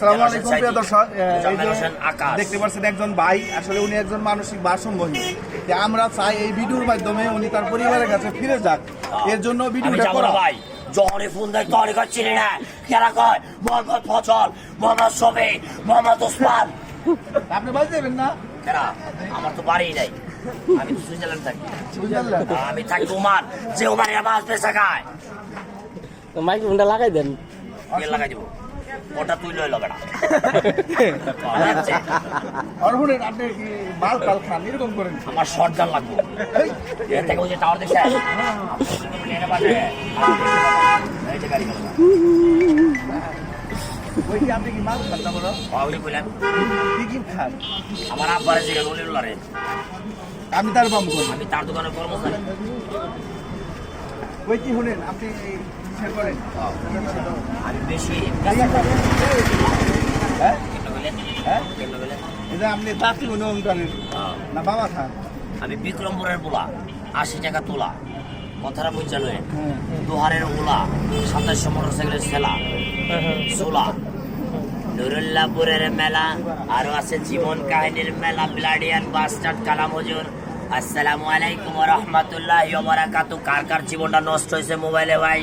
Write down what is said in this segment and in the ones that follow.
আসসালামু আলাইকুম প্রিয় দর্শক। দেখতে পাচ্ছেন একজন ভাই আসলে উনি একজন মানসিক ভারসাম্যহীন। যে আমরা চাই এই ভিডিওর মাধ্যমে উনি তার পরিবারের কাছে ফিরে যাক। এর জন্য আমি ভিডিওটা করা। ভাই। জহরে ফোন দেয় তরে কয় চিনি না। কেনা কয় মোহাম্মদ ফজল মোহাম্মদ শফি মোহাম্মদ ওসমান। আপনি বাড়ি যাবেন না? কেনা আমার তো বাড়ি নাই। আমি তো সুইজারল্যান্ড থাকি। আমি থাকি ওমান। যে ওমান মাছ পেশা খায়। তো মাইক্রোফোনটা লাগাই দেন। লাগাই দিব। ওটা তুই বেড়া আর শুনেন আপনি কি মাল টাল খান? এরকম করেন আমার শর্ট গান লাগবে। এই, এর থেকে ওই যে টাওয়ার দেখছে? এই গাড়ি ওই কি আপনি কি মাল খান না বলো? ওগুলি বললেন কি কি খান? আমার আব্বারে জিজ্ঞেস বলিল রে। আমি তার বাম আমি তার দোকানে কর্মচারী। ওই কি শুনেন আপনি হ্যাঁ। হ্যাঁ আপনি না বাবা খান আমি বিক্রমপুরের পোলা আশি টাকা তোলা কথাটা বুঝা নয় হ্যাঁ। দোহারের ওলা সাতাশশো মোটর সাইকেলের সেলা সোলা নুরুল্লাহপুরের মেলা আরও আছে জীবন কাহিনীর মেলা ব্লাডিয়ান বাস্টার্ড কালাম হজুর আসসালামু আলাইকুম রহমতুল্লাহ কার কার জীবনটা নষ্ট হয়েছে মোবাইলে ভাই?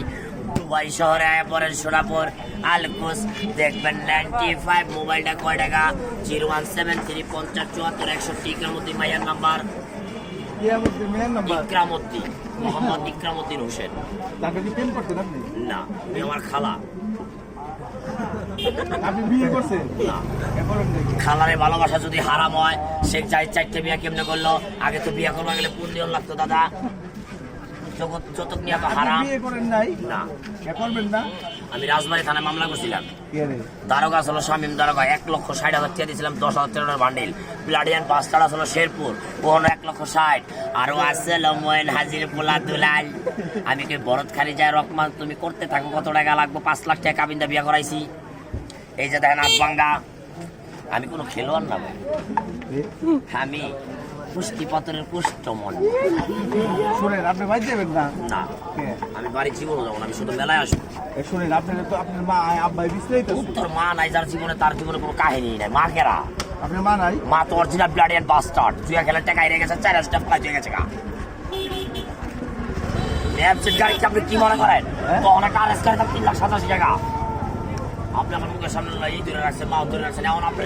দুবাই শহরে আয়া পড়েন সোনাপুর আলকুস দেখবেন নাইনটি ফাইভ মোবাইলটা কয় টাকা? জিরো ওয়ান সেভেন থ্রি পঞ্চাশ চুয়াত্তর একষট্টি ইকরামুদ্দিন মাইয়ার নাম্বার। ইকরামুদ্দিন মোহাম্মদ ইকরামুদ্দিন হোসেন। না উনি আমার খালা? খালারে ভালোবাসা যদি হারাম হয় সে চাই চারটে বিয়া কেমনে করল? আগে তো বিয়া করবা গেলে পুণ্য লাগতো দাদা। জগৎ যতক নিয়ে তো হারাম? বিয়ে করেন নাই? না। করবেন না? আমি রাজবাড়ি থানায় মামলা করছিলাম। কে দারোগা ছিল শামীম দারোগা এক লক্ষ ষাট হাজার টাকা দিয়েছিলাম দশ হাজার টাকার বান্ডিল। প্লাডিয়ান পাঁচতাড়া ছিল শেরপুর ওখানে এক লক্ষ ষাট। আরও আছে লময়েন হাজির পোলা দুলাল। আমি ভরত খালি যায় রকমান তুমি করতে থাকো কত টাকা লাগবো? পাঁচ লাখ টাকা কাবিন্দা বিয়া করাইছি। এই যে দেখেন আজবাঙ্গা আমি কোনো খেলোয়াড় না আমি পুষ্টি পাথরের পুষ্ট মন। শুনেন আপনি বাড়ি যাবেন না? না আমি বাড়ি জীবনে যাব না আমি শুধু মেলায় আসব। শুনেন আপনার তো আপনার মা আব্বাই বিস্তারিত তোর মা নাই যার জীবনে তার জীবনে কোনো কাহিনী নাই। মা কেরা? আপনার মা নাই? মা তো অরিজিনাল ব্লাডিয়ান বাস্টার্ড জুয়া খেলার টাকা হেরে গেছে চার হাজার টাকা হয়ে গেছে গা। ল্যাবসেট গাড়ি আপনি কি মনে করেন? তো অনেক আর এস গাড়ি তিন লাখ সাতাশি টাকা। আপনি আমার মুখের সামনে এই ধরে রাখছেন মা ধরে রাখছেন। এমন আপনি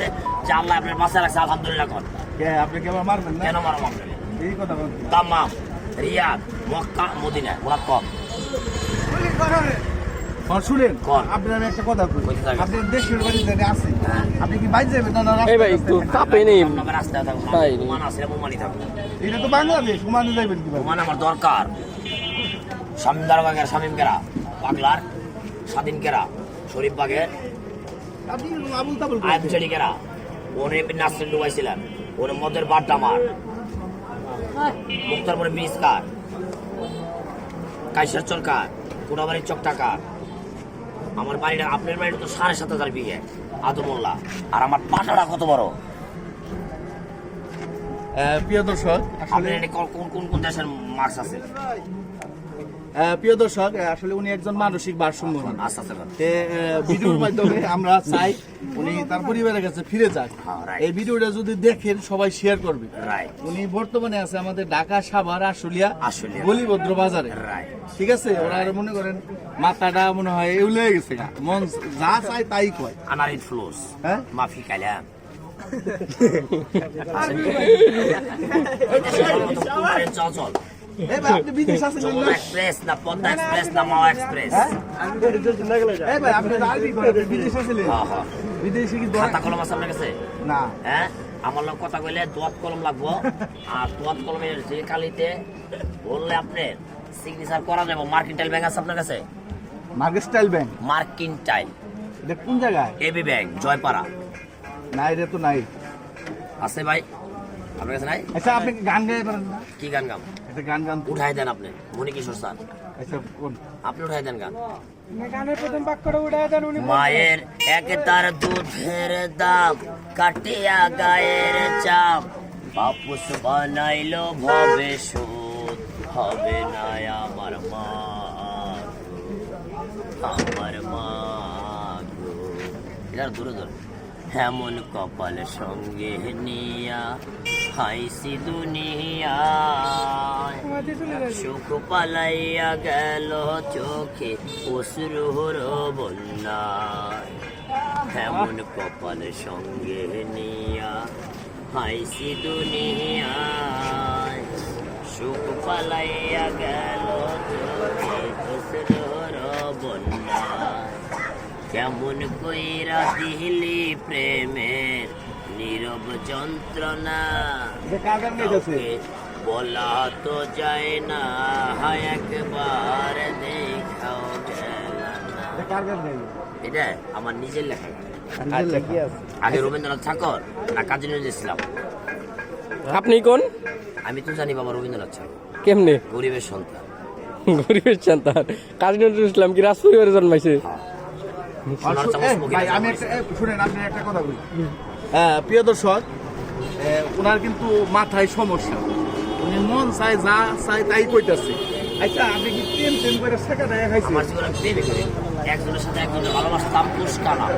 যে আল্লাহ আপনার বাসায় রাখছে আলহামদুলিল্লাহ কর। কে আপনি কে আবার মারবেন না? কেন মারো আপনি এই কথা বলতে দাম্মাম রিয়াদ মক্কা মদিনা মুরাদ কম। শুনেন আপনার আমি একটা কথা কই। আপনি দেশের বাড়ি যেতে আছেন হ্যাঁ। আপনি কি বাইরে যাবেন না না এই ভাই একটু কাপে নেই রাস্তায় থাকুন তাই। ওমান আছে ওমানি থাকুন এটা তো বাংলাদেশ সমানে যাবেন কি ওমান আমার দরকার। শামীম কেরা শামীম কেরা? পাগলার স্বাধীন কেরা? শরীফ বাগের আপনি আবুল তাবুল আয়াত ছেড়ি কেরা? ওনে নাসরিন ডুবাইছিলেন। ওনে মদের বাড্ডা মার। মুক্তার পরে মিস কার? কাইসার চরকার কোনাবাড়ির চকটা কার? আমার বাড়িটা আপনার বাড়িটা তো সাড়ে সাত হাজার বিঘে। আদমোল্লা আর আমার পাটাটা কত বড়? প্রিয় দর্শক আপনার কোন কোন- কোন দেশের মার্কস আছে? প্রিয় দর্শক আসলে উনি একজন মানসিক আহ, ভিডিওর মাধ্যমে আমরা চাই উনি তার পরিবারের কাছে ফিরে যাক হ্যাঁ, এই ভিডিওটা যদি দেখেন সবাই শেয়ার করবে উনি বর্তমানে আছে আমাদের ঢাকা সাভার আশুলিয়া। বলিভদ্র বাজারে ঠিক আছে ওরা মনে করেন মাথাটা মনে হয় এউলে গেছে মন যা চায় তাই কয় আনারিত ফ্লোস হ্যাঁ মাফি কালাম চল আপনি বিদেশ আছেন চল এক্সপ্রেস না পদ্মা এক্সপ্রেস না মাওয়া এক্সপ্রেস হ্যাঁ? এই ভাই আপনি আরবি করেন বিদেশ আছিলেন হ্যাঁ, হ্যাঁ। বিদেশে কি খাতা কলম আছে আপনার কাছে? না। হ্যাঁ? আমার লোক কথা কইলে দোয়াত কলম লাগবো। আর দোয়াত কলমের যে কালিতে বললে আপনি সিগনেচার করা যাব। মার্কিনটাইল ব্যাংক আছে আপনার কাছে? মার্কেট স্টাইল ব্যাংক মার্কিনটাইল এটা কোন জায়গায়? AB bank Joypara. না এটা তো নাই। আছে ভাই? আপনার কাছে নাই? আচ্ছা আপনি গান গাইতে পারেন না? কি গান গান একটা গান গান উঠাই দেন আপনি মনি কিশোর স্যার। আচ্ছা কোন? আপনি উঠাই দেন গান। গানের প্রথম বাক্যটা উড়াই দেন উনি মায়ের এক তার দুধের দাম কাটিয়া গায়ের চাপ বাপুস বানাইলো ভবে সুদ হবে না আমার মা আমার মা গো। দূরে দূরে এমন কপাল সঙ্গে নিয়া হাইসি দুনিয়া। সুখ পালাইয়া গেল চোখে অসুরহর বন্যা এমন কপাল সঙ্গে নিয়া হাইসি দুনিয়ায়। সুখ পালাইয়া গেল চোখে অসুরহর বন্যা কেমন কইরা দিলি প্রেমের নীরব যন্ত্রণা। বলা তো যায় না হায় একবার দেখাও এটা আমার নিজের লেখা। আচ্ছা। কি আছে? আগে রবীন্দ্রনাথ ঠাকুর না কাজী নজরুল ইসলাম। আপনি কোন? আমি তো জানি বাবা রবীন্দ্রনাথ ঠাকুর। কেমনে? গরিবের সন্তান। গরিবের সন্তান। কাজী নজরুল ইসলাম কি রাজপরিবারে জন্মাইছে? আমি একটা শুনেন আপনি একটা কথা বলি। হ্যাঁ প্রিয় দর্শক ওনার কিন্তু মাথায় সমস্যা। উনি মন চায় যা চায় তাই কইতাছে। আচ্ছা আপনি কি প্রেম প্রেম করে শেখা দেয় খাইছে আমার জীবনে প্রেমে করি। একজনের সাথে একজনের ভালোবাসতাম পুষ্কালাম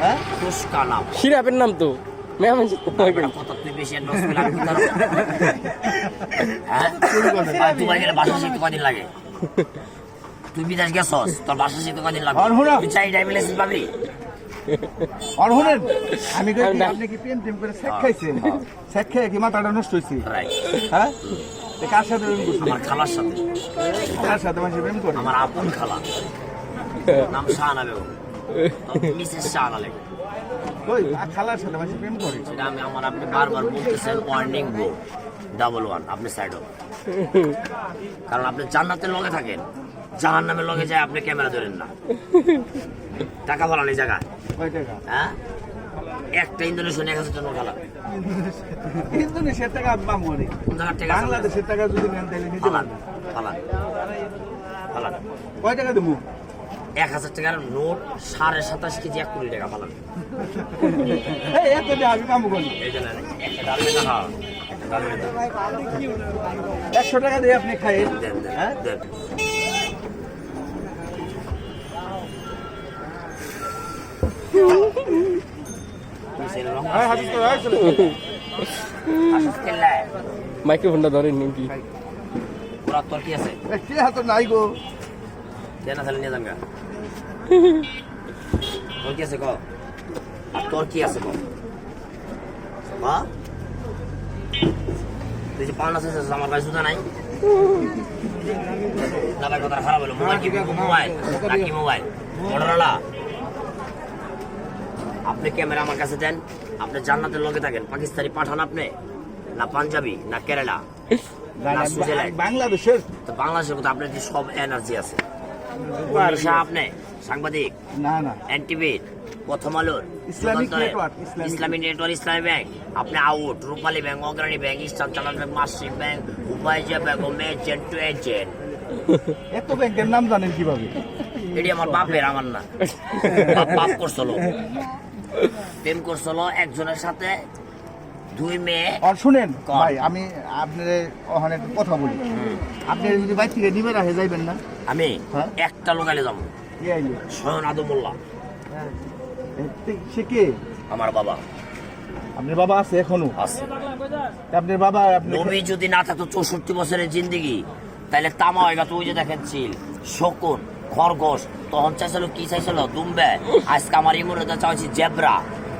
হ্যাঁ? পুষ্কালাম সিরাপের নাম তো? হ্যাঁ? লাগে? তুই বিদেশ গেছস? তোর ভাষা শিখতে কদিন লাগবে। তুই চাই ড্রাইভিং লাইসেন্স পাবি? আর আমি কই কি, আপনি কি প্রেম প্রেম করে শেখ খাইছেন? শেখ খেয়ে কি মাথাটা নষ্ট রাইট হ্যাঁ? তো কার সাথে প্রেম করছেন আমার খালার সাথে। কার সাথে মানুষ প্রেম করে? আমার আপন খালা। নাম শাহানা বেগম মিসেস শাহানা লেগে ওই খালার সাথে মানুষ প্রেম করে? সেটা আমি আমার আপনি বারবার বলতেছেন ওয়ার্নিং গো ডাবল ওয়ান আপনি সাইড কারণ আপনি জান্নাতের লগে থাকেন। জাহান নামের লগে যায় আপনি ক্যামেরা ধরেন না। টাকা বলান এই জায়গা। হ্যাঁ? একটা ইন্দোনেশিয়ান এক হাজার টাকা খেলা ইন্দোনেশিয়ার টাকা টাকা বাংলাদেশের টাকা যদি নেন তাহলে নিতে পারবেন ফালান ফালান। কয় টাকা দেবো? এক হাজার টাকার নোট সাড়ে সাতাশ কেজি এক কোটি টাকা ফালান। একশো টাকা দিয়ে আপনি খাই দেন দেন। মাইক্রোফোনটা ধরেন নাকি ওরা তোর কি? আছে কে হাত নাই গো দেনা তাহলে নিয়ে যান তোর কি আছে ক আর তোর কি আছে ক হ্যাঁ তুই যে পাওনা আছে আমার কাছে জুতা নাই ভাই কথা খারাপ হলো মোবাইল কি মোবাইল মোবাইল মোটরোলা আপনি ক্যামেরা আমার কাছে দেন। আপনি জান্নাতের লগে থাকেন। পাকিস্তানি পাঠান আপনি। না পাঞ্জাবি না কেরালা না সুইজারল্যান্ড। বাংলাদেশের তো বাংলাদেশের কথা আপনার কি সব এনার্জি আছে? আপনি সাংবাদিক না না। এনটিভির প্রথম আলোর Islamic network, Islamic Islamic network Islami bank আপনি out Rupali bank Agrani bank Eastern চালান ব্যাংক মাসিক ব্যাংক উপায়জা ব্যাংক ও এজেন্ট টু এজেন্ট এত ব্যাংকের নাম জানেন কীভাবে? এটি আমার বাপের আমার না। বাপ বাপ করছিল প্রেম করছিল একজনের সাথে দুই মেয়ে। আর শুনেন। ভাই আমি আপনার ওখানে কথা বলি। আপনি যদি বাইর থেকে নিবে রাখে যাইবেন না? আমি হ্যাঁ? একটা লোকালে যাব। কি আইলে? স্বয়ন সে কে? আমার বাবা। আপনার বাবা আছে এখনও? আছে। আপনার বাবা নবী যদি না থাকতো চৌষট্টি বছরের জিন্দগি তাহলে তামা হয়ে গেছে ওই যে দেখেন চিল শকুন। খরগোশ, তখন চাইছিল কি চাইছিল? দুম্বে। আজকে আমার ইমুরতে চাইছি জেব্রা।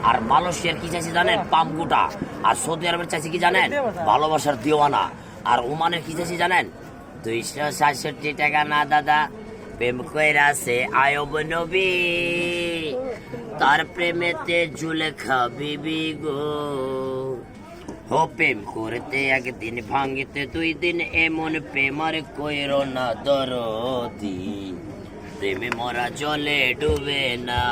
আর মালয়েশিয়ার কি চাইছি জানেন? পামগুটা আর সৌদি আরবের চাইছি কি জানেন? ভালোবাসার দিওয়ানা। আর ওমানের কি চাইছি জানেন? দুইশো সাতষট্টি টাকা না, দাদা। প্রেম কইরা সে আয়ব নবী। তার প্রেমেতে জুলেখা বিবি গো হো, প্রেম করতে একদিন ভাঙিতে দুই দিন, এমন প্রেমার কইর না দরদি। প্রেমে মরা জলে ডুবে না।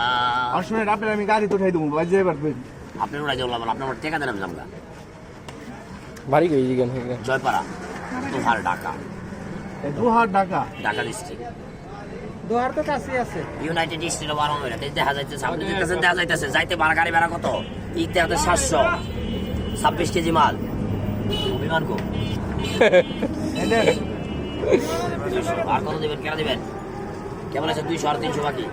আর শুনেন আপনার আমি গাড়ি তো উঠাই দেবো বাজে পারবেন আপনার ওরা জল আপনার আমার টেকা দেন আমি জামগা বাড়ি গই জিগান জয়পাড়া তোহার ঢাকা। দু হাজার টাকা ঢাকা ডিস্ট্রিক্ট দোয়ার তো কাছে আছে। ইউনাইটেড স্টেট অফ আমেরিকা দেখা যাইতেছে আপনি দেখতেছেন দেখা যাইতেছে। যাইতে ভাড়া গাড়ি ভাড়া কত? ইতে হাতে সাতশো। ছাব্বিশ কেজি মাল। বিমান কো। এদের আর কত দেবেন? কেন দেবেন? কেমন আছে? দুইশো আর তিনশো বাকি।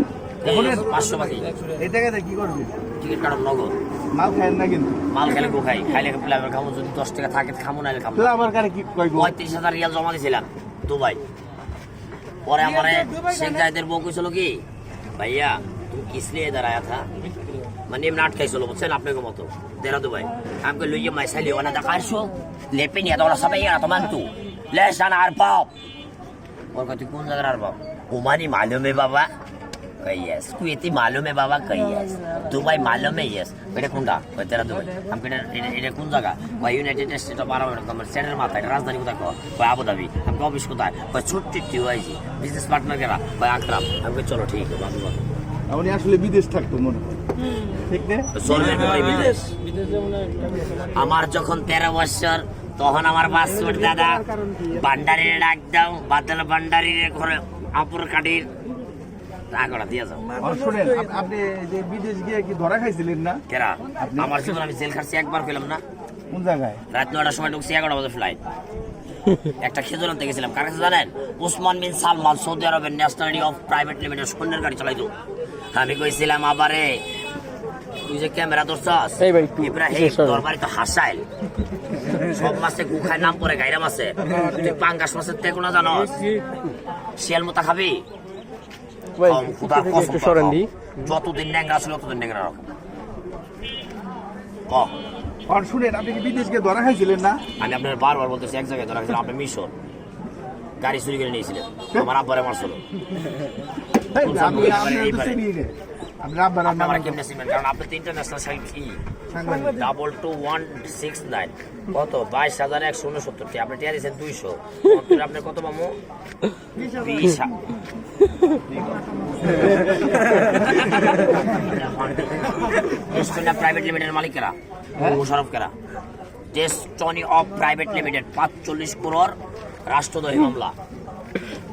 পাঁচশো বাকি। এই টাকাতে কি করবি? টিকিট কাটার নগদ মাল খায় না কিন্তু। মাল খেলে গো খাই। খাইলে প্লাবের খাব যদি দশ টাকা থাকে খামো নাহলে খাব আমার কারে কি কইব? পঁয়ত্রিশ হাজার রিয়াল জমা দিয়েছিলাম দুবাই। পরে আমার শেখ জাহিদের বউ কইছিল কি ভাইয়া তুমি থা মানে এমনি আটকাইছিল বুঝছেন? আপনাকে মতো। Deira Dubai. আমি কই লইয়ে মাই সালি ওনা দেখা আসো লেপে নিয়ে তোমরা সবাই এরা তোমার তু। লেসান আর পাও। ওর কথা কোন জায়গার আর বাবা? কুয়েতি মালুমে বাবা কই yes দুবাই মালুমে yes এটা কোনটা? কই তেরা দুবাই। আমি কই এটা- এটা কোন জায়গা? কই ইউনাইটেড স্টেট অফ আরব এরকম স্টেটের মাথায় এটা রাজধানী কোথায় কয় কই আবু ধাবি আমি কই অফিস কোথায়? কই ছুট্টি টিওআইজি বিজনেস পার্টনার কেরা? কই আকরাম। আমি কই চলো ঠিক আছে বাবু বাবু। উনি আসলে বিদেশ থাকতো মনে হয়। ঠিক না? আমার যখন তেরো বছর তখন আমার পাসপোর্ট দাদা ভান্ডারির ডাক দাও বাদল ভান্ডারির ঘরে আপুর কাটির টাকাটা দিয়ে যাও। আর শুনেন আপ- আপনি যে বিদেশ গিয়ে কি ধরা খাইছিলেন না? কেরা? আমার জীবন আমি জেল খাটছি একবার পেলাম না। কোন জায়গায়? রাত নয়টার সময় ঢুকছি বাজে ফ্লাইট একটা খেজুর আনতে গেছিলাম। কার কাছে জানেন? উসমান বিন সালমান সৌদি আরবের ন্যাশনালিটি অফ প্রাইভেট লিমিটেড সৈন্যের গাড়ি চালাইতো। আমি কইছিলাম আবারে তুই যে ক্যামেরা ধরছস এই ভাই, ইব্রাহিম তোর বাড়ি তো হাসাইল। সব মাছে গুখায় নাম পরে গাইরা মাছে তুই পাঙ্গাস মাছের তেকো না জানস। শিয়াল মোতা খাবি? যতদিন ন্যাংরা ছিল ততদিন ন্যাংরা রাখো। আর শুনেন আপনি কি বিদেশ ধরা খাইছিলেন না? আমি আপনার বারবার বলতেছি এক জায়গায় ধরা গেছিলাম আপনার মিশন গাড়ি চুরি করে নিয়েছিলেন আমার আব্বারে মারছিল। এই, কোন আমি সাংবাদিক? আপনার এই তো পারে। চিনি রে। আপনি আব্বার আপনি নাম আমার কেমনে চিনবেন? কারণ আপনি তো ইন্টারন্যাশনাল সাইট ই। Double two one six nine কত? বাইশ হাজার একশো উনসত্তরটি। আপনি টিয়া দিয়েছেন দুইশো। আপনার কত মামু বিশ প্রাইভেট লিমিটেডের মালিকেরা। মোশারফ টেস্টনি অফ প্রাইভেট লিমিটেড পাঁচচল্লিশ রাষ্ট্রদ্রোহী মামলা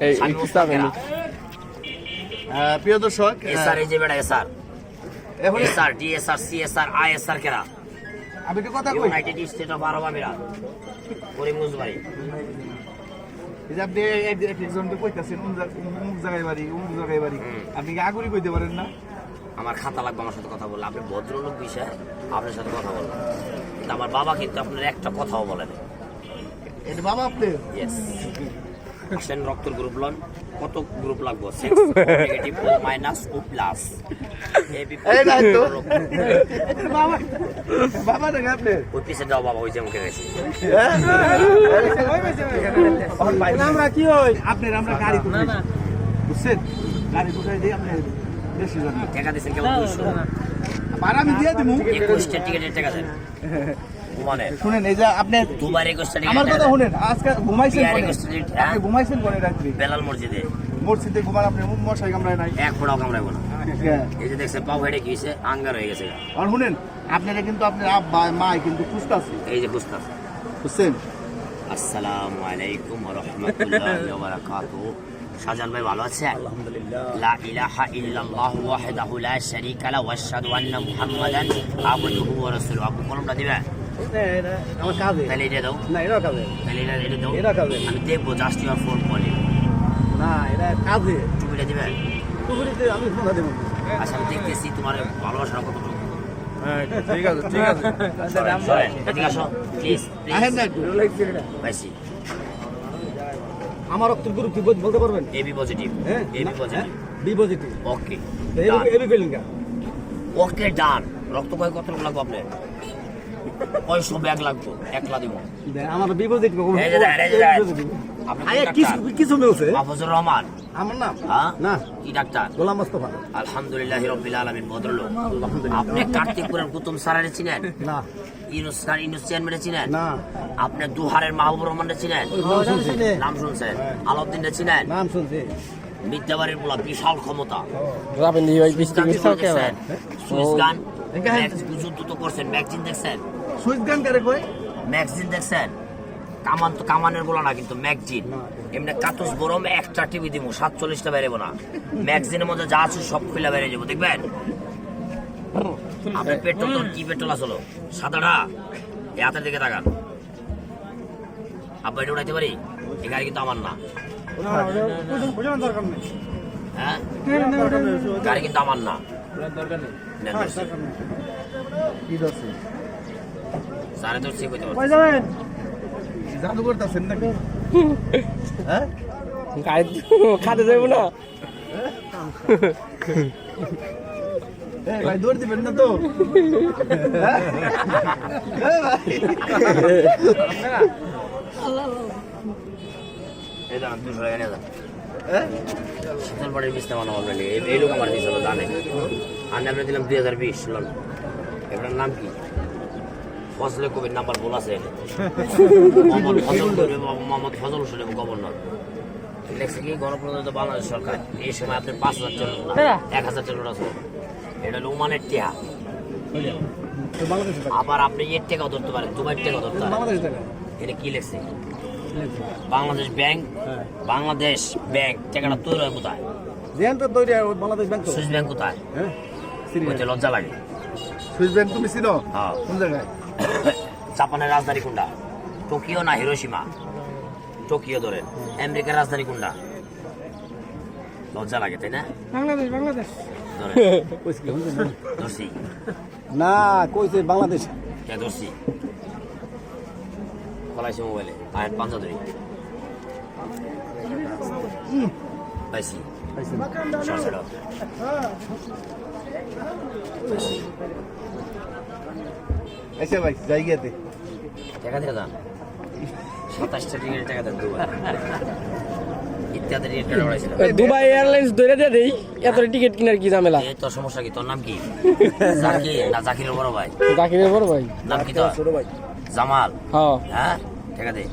এই স্বামী একটু মোস্তাক চাপেন কেরা আহ, প্রিয় দর্শক এসআর এই যে বেটা এসআর এখন এসআর ডিএসআর সিএসআর আইএসআর কেরা? আমি একটা কথা কই। ইউনাইটেড স্টেট অফ আরব আমিরাত করিমগঞ্জবাড়ি এই যে আপনি একজনকে কইতাছেন অমুক জায়গা- অমুক জায়গায় বাড়ি অমুক জায়গায় বাড়ি। আপনি কি আগুরি কইতে পারেন না? আমার খাতা লাগবে আমার সাথে কথা বললে। আপনি ভদ্রলোক বিষয়ে আপনার সাথে কথা বললাম কিন্তু আমার বাবা কিন্তু আপনার একটা কথাও বলেন বাবা আপনি ইয়েস আসেন রক্তের গ্রুপ লন কত গ্রুপ লাগবে? Six negative O minus O plus এই নাই তো। বাবা বাবা নাকি আপনি। ওই পিছে যাও বাবা ওই যে মুখে গেছি আমরা কি হই আপনার আমরা গাড়ি বুঝছেন? গাড়ি তুলে দিই আপনি বেশি টাকা দিয়েছেন কেমন? আর আমি দিয়ে দিমু। একুশটা টিকিটের টাকা দেন। শুনেন এই যে আপনি দুবার একুশটা আমার কথা শুনেন আজকে ঘুমাইছেন বিহারে কোনে? গেছিলেন? আপনি ঘুমাইছেন কোনে রাত্রি? বেলাল মসজিদে। মসজিদে ঘুমান আপনি মশাই কামড়ায় নাই? এক ফোটাও কামড়াইব না। এই যে দেখছেন পাও হেঁটে গিয়েছে আঙ্গার হয়ে গেছে আর শুনেন আপনারা কিন্তু আপনার আব্বা মা কিন্তু খুঁজতেছে। এই যে বুঝতাম বুঝছেন? আসসালামু আলাইকুম রহমতুল্লাহ বারাকাতু শাহজাহান ভাই ভালো আছে লা ইলাহা ইল্লাল্লাহ ওয়াহদাহু লা শারীকা লা ওয়া আশহাদু আন্না মুহাম্মাদান আবদুহু ওয়া রাসূলুহু। আপনি কলমটা দিবেন? আমার কাজে তাহলে এটা দাও না এটা কাজে তাহলে এটা এটা দাও এটা কাজে। আমি দেখব জাস্ট ইউর ফোন কলি না এটা কাজে টুপিটা দিবেন টুকুরিতে আমি ফোন দেবো আচ্ছা আমি দেখতেছি তোমার ভালোবাসা কতটুকু ঠিক আছে ঠিক আছে প্লিজ প্লিজ আমার রক্তের গ্রুপ কি বল- বলতে পারবেন এবি পজিটিভ হ্যাঁ AB positive B positive okay AB feeling কা ওকে ডান রক্ত কয় কত লাগবে আপনার কয়শো ব্যাগ লাগবে একলা দিব। আমার বি পজিটিভ এই যে দেখেন, এই যে দেখেন। আপনি কোন আরে ডাক্তার? কিছু কিছু মিলছে মাহফুজুর রহমান। আমার নাম? হ্যাঁ? না। কি ডাক্তার? গোলাম মোস্তফা। আলহামদুলিল্লাহ রবিল আলমিন ভদ্রলোক। আপনি কার্তিকপুরের কুতুম সারারে চিনেন? না। ইউনুস স্যার ইউনুস চেয়ারম্যানে চিনেন? না। আপনি দুহারের মাহবুবুর রহমানরে চিনেন? নাম শুনছেন? আলাউদ্দিনরে চিনেন? নাম শুনছি। মিথ্যাবাড়ির পোলা বিশাল ক্ষমতা। গান যুদ্ধ তো করছেন ম্যাগজিন দেখছেন? সুইচ গান করে কই ম্যাগজিন দেখছেন? কামান তো কামানেরগুলো না কিন্তু ম্যাগজিন। এমনি কাতুস গরম একটা টিভি দিব সাতচল্লিশটা বেরেবো না ম্যাগজিনের মধ্যে যা আছে সব খুলে বেরিয়ে যাব দেখবেন? আপনি পেট্রোল তো কি পেট্রোল আসলো সাদাটা? এই হাতের দিকে তাকান। আপনি এটা উঠাইতে পারি? এই গাড়ি কিন্তু আমার না। হ্যাঁ? গাড়ি কিন্তু আমার না। নেন ধরছি। সাড়ে ধরছি কইতে পারছি জাদু করতেছেন নাকি? হ্যাঁ? খাতে যাব না। ভাই দৌড় দিবেন না তো? হ্যাঁ? এই দাঁড়ান দুশো টাকা নিয়ে যান হ্যাঁ? শীতল পাড়ির বিছনা আপনার এই- এই লোক আমার দিয়েছিল জানে। আর আমরা দিলাম দুই হাজার বিশ লোন। এটার নাম কি? ফজলে কবির নাম্বার বলা আছে। মোহাম্মদ ফজল কবির এবং মোহাম্মদ ফজল হোসেন এবং গভর্নর। লেখছে কি? গণপ্রজাতন্ত্র বাংলাদেশ সরকার। এই সময় আপনি পাঁচ হাজার চলুন এক হাজার চলুন আছে। এটা হলো ওমানের টিহা। আবার আপনি এর টাকাও ধরতে পারেন দুবাইয়ের টাকাও ধরতে পারেন। এটা কি লেখছে? বাংলাদেশ ব্যাংক বাংলাদেশ ব্যাংক টাকাটা তৈরি হয় কোথায়? জেনটা তৈরি হয় বাংলাদেশ ব্যাংক সুইস ব্যাংক কোথায়? হ্যাঁ লজ্জা লাগে। সুইস ব্যাংক তুমি চিনো হ্যাঁ। কোন জায়গায়? জাপানের রাজধানী কোনটা? টোকিও না হিরোসীমা টোকিও ধরেন। আমেরিকার রাজধানী কোনটা? লজ্জা লাগে তাই না? বাংলাদেশ বাংলাদেশ। ধরছি। না কইছে বাংলাদেশ। কে ধরছি? ফলাইছে মোবাইলে। আয়ের পাঞ্জা ধরি। পাইছি। পাইছি। এসে ভাই জায়গাতে টাকা দিয়ে যান সাতাশটা টিকিটের টাকা দেন দুবার টিকিট দুবাই এয়ারলাইন্স ধরে দিয়ে দেই এত টিকিট কেনার কি ঝামেলা? এই তোর সমস্যা কি? তোর নাম কি? জাকির না জাকিরের বড় ভাই? জাকিরের বড় ভাই। নাম কি তোর? ছোট ভাই। জামাল। হ্যাঁ। হ্যাঁ? টাকা দে।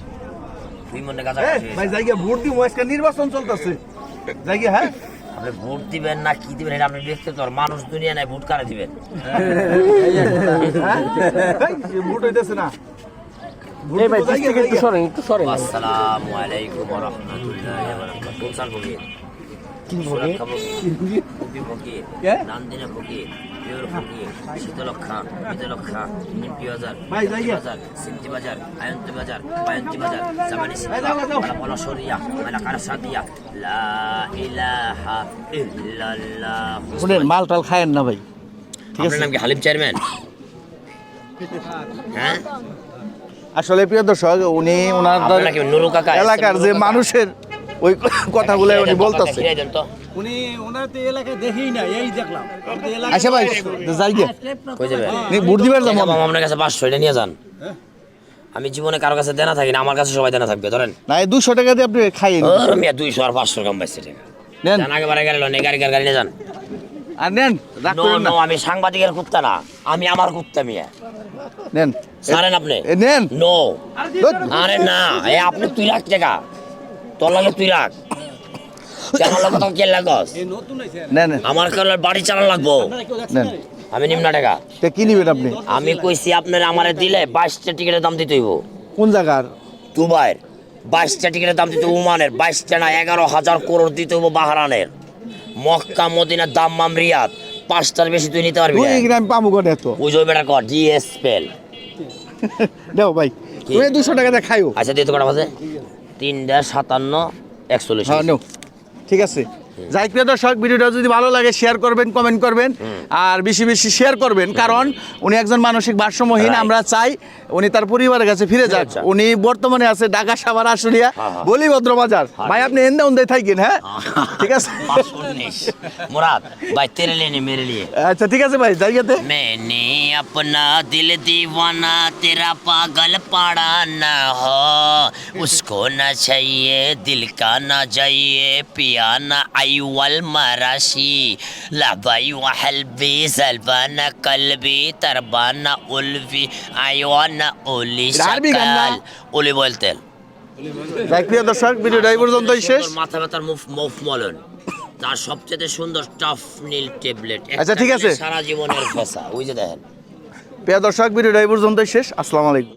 তুই মনে গাজা ভাই জায়গা ভোট নির্বাচন চলতেছে। জায়গা হ্যাঁ? আপনি ভোট দিবেন না কি দিবেন এটা আপনি দেখতে তোর মানুষ দুনিয়া নাই ভোট কারে দিবেন? ভোট হইতেছে না। আসসালামু আলাইকুম ওয়া রাহমাতুল্লাহি ভোগে? নান্দিনা পিওর শীতলক্ষা নিম্পি বাজার বাজার বাজার আয়ন্তি বাজার বায়ন্তি বাজার জামানি মালা সরিয়া কারসাদিয়া লা ইলাহা ইল্লাল্লাহ। শুনেন মাল টাল খায়েন না ভাই। আপনার নাম কি হালিম চেয়ারম্যান? হ্যাঁ? আসলে প্রিয় দর্শক উনি ওনার এলাকার যে মানুষের ওই কথাগুলো উনি বলতেছে। উনি ওনার তো এলাকায় দেখেই না এই দেখলাম। আচ্ছা ভাই ভোট দিবার যাব পাবো আপনার কাছে পাঁচশো এটা নিয়ে যান। আমি জীবনে কারও কাছে দেনা থাকি না আমার কাছে সবাই দেনা থাকবে ধরেন। না এই দুশো টাকা দিয়ে আপনি খাইয়ে নিন। ওর মিয়া দুইশো আর পাঁচশো কম পাইছে টাকা নেন। জান আগে বারে গাড়ি গাড়ি গাড়ি গাড়ি নিয়ে যান। আর নেন রাগ নো না। আমি সাংবাদিকের কুত্তা না আমি আমার কুত্তা মিয়া। নেন। সারেন আপনি? নেন। নো। আরে না এ আপনি তুই রাখ টাকা। তোর লাগে তুই রাখ। তো কে লাগস আমার কারণে বাড়ি লাগবো? আমি নিম্ন টাকা। তা কি নিবেন আপনি? আমি কইছি আপনার আমারে দিলে বাইশটা টিকিটের দাম দিতে হইব। কোন জায়গার? দুবাইয়ের। বাইশটা টিকিটের দাম দিতে উমানের। বাইশটা না এগারো হাজার করোড় দিতে বাহারানের। Mecca Medina Dammam Riyadh. পাঁচটার বেশি তুই নিতে পারবি দুই না গ্রাম পাবো করে এত? বুঝো বেটা কর জিএস পেল দেও ভাই। তুমি দুশো টাকা দিয়ে খাইও। আচ্ছা দিয়ে তো কটা বাজে? তিনটা সাতান্ন একচল্লিশ হ্যাঁ ঠিক আছে। যাই প্রিয় দর্শক ভিডিওটা যদি ভালো লাগে শেয়ার করবেন কমেন্ট করবেন আর বেশি বেশি শেয়ার করবেন কারণ উনি একজন মানসিক ভারসাম্যহীন Right. আমরা চাই উনি তার পরিবারের কাছে ফিরে যাক আচ্ছা। উনি বর্তমানে আছে ঢাকা সাভার আশুলিয়া হ্যাঁ, হ্যাঁ। বলিভদ্র বাজার ভাই আপনি এন্দে উন্দে থাকেন হ্যাঁ ঠিক আছে পাঁচশো উনিশ মুরাদ ভাই তেরে লিয়ে নে, মেরে লিয়ে আচ্ছা ঠিক আছে ভাই জায়গাতে मैंने अपना दिल दीवाना तेरा पागल पाड़ा ना हो उसको न चाहिए दिल का न जाइए पिया न السعي والمراشي لبي وحلبي سلبان قلبي تربانا قلبي عيوانا قولي شكال قولي بولتل. প্রিয় দর্শক ভিডিওটা এই পর্যন্তই শেষ। মাথা ব্যথার মুফ মুফ মলন। তার সবচেয়ে সুন্দর টফ নীল ট্যাবলেট। আচ্ছা ঠিক আছে। সারা জীবনের ফসা। ওই যে দেখেন। প্রিয় দর্শক ভিডিওটা এই পর্যন্তই শেষ। আসসালামু আলাইকুম।